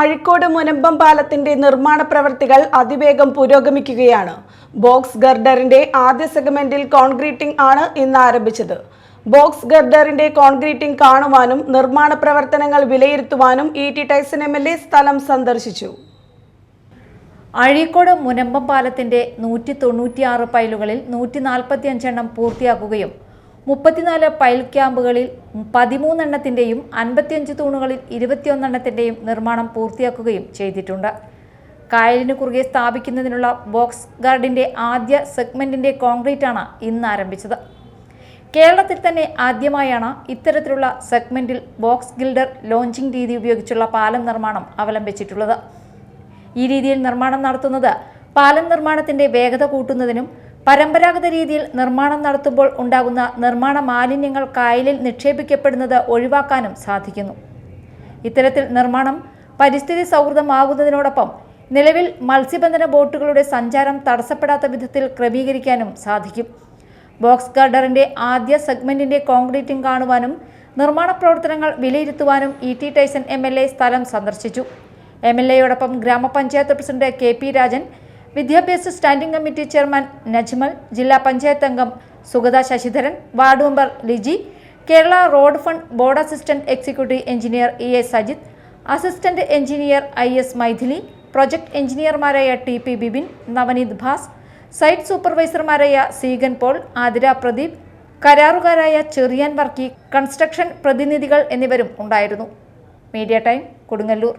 അഴിക്കോട് മുനമ്പം പാലത്തിന്റെ നിർമ്മാണ പ്രവർത്തികൾ അതിവേഗം പുരോഗമിക്കുകയാണ്. ബോക്സ് ഗർഡറിന്റെ ആദ്യ സെഗ്മെന്റിൽ കോൺക്രീറ്റിംഗ് ആണ് ഇന്ന് ആരംഭിച്ചത്. ബോക്സ് ഗർഡറിന്റെ കോൺക്രീറ്റിംഗ് കാണുവാനും നിർമ്മാണ പ്രവർത്തനങ്ങൾ വിലയിരുത്തുവാനും E T Taison M L A സ്ഥലം സന്ദർശിച്ചു. അഴീക്കോട് മുനമ്പം പാലത്തിന്റെ നൂറ്റി തൊണ്ണൂറ്റിയാറ് പൈലുകളിൽ നൂറ്റി നാൽപ്പത്തിയഞ്ചെണ്ണം പൂർത്തിയാക്കുകയും മുപ്പത്തിനാല് പൈൽ ക്യാമ്പുകളിൽ പതിമൂന്നെണ്ണത്തിന്റെയും അൻപത്തിയഞ്ച് തൂണുകളിൽ ഇരുപത്തിയൊന്നെണ്ണത്തിന്റെയും നിർമ്മാണം പൂർത്തിയാക്കുകയും ചെയ്തിട്ടുണ്ട്. കായലിനു കുറുകെ സ്ഥാപിക്കുന്നതിനുള്ള ബോക്സ് ഗാർഡിന്റെ ആദ്യ സെഗ്മെന്റിന്റെ കോൺക്രീറ്റാണ് ഇന്ന് ആരംഭിച്ചത്. കേരളത്തിൽ തന്നെ ആദ്യമായാണ് ഇത്തരത്തിലുള്ള സെഗ്മെന്റിൽ ബോക്സ് ഗിൽഡർ ലോഞ്ചിങ് രീതി ഉപയോഗിച്ചുള്ള പാലം നിർമ്മാണം അവലംബിച്ചിട്ടുള്ളത്. ഈ രീതിയിൽ നിർമ്മാണം നടത്തുന്നത് പാലം നിർമ്മാണത്തിന്റെ വേഗത കൂട്ടുന്നതിനും പരമ്പരാഗത രീതിയിൽ നിർമ്മാണം നടത്തുമ്പോൾ ഉണ്ടാകുന്ന നിർമ്മാണ മാലിന്യങ്ങൾ കായലിൽ നിക്ഷേപിക്കപ്പെടുന്നത് ഒഴിവാക്കാനും സാധിക്കുന്നു. ഇത്തരത്തിൽ നിർമ്മാണം പരിസ്ഥിതി സൗഹൃദമാകുന്നതിനോടൊപ്പം നിലവിൽ മത്സ്യബന്ധന ബോട്ടുകളുടെ സഞ്ചാരം തടസ്സപ്പെടാത്ത വിധത്തിൽ ക്രമീകരിക്കാനും സാധിക്കും. ബോക്സ് ഗാർഡറിന്റെ ആദ്യ സെഗ്മെന്റിന്റെ കോൺക്രീറ്റിംഗ് കാണുവാനും നിർമ്മാണ പ്രവർത്തനങ്ങൾ വിലയിരുത്തുവാനും E T Taison M L A സ്ഥലം സന്ദർശിച്ചു. എം എൽ എയോടൊപ്പം ഗ്രാമപഞ്ചായത്ത് പ്രസിഡന്റ് കെ പി രാജൻ വിദ്യാഭ്യാസ സ്റ്റാൻഡിംഗ് കമ്മിറ്റി ചെയർമാൻ നജ്മൽ ജില്ലാ പഞ്ചായത്ത് അംഗം Sugatha Sasidharan ward member Liji Kerala road fund board assistant executive engineer E A Sajith assistant engineer I S Mythili project എഞ്ചിനീയർമാരായ T P Bibin Navaneeth Bhas site സൂപ്പർവൈസർമാരായ Seegan Paul Athira Pradeep കരാറുകാരായ Cherian Varkey construction പ്രതിനിധികൾ എന്നിവരും ഉണ്ടായിരുന്നു. Media time Kodungallur.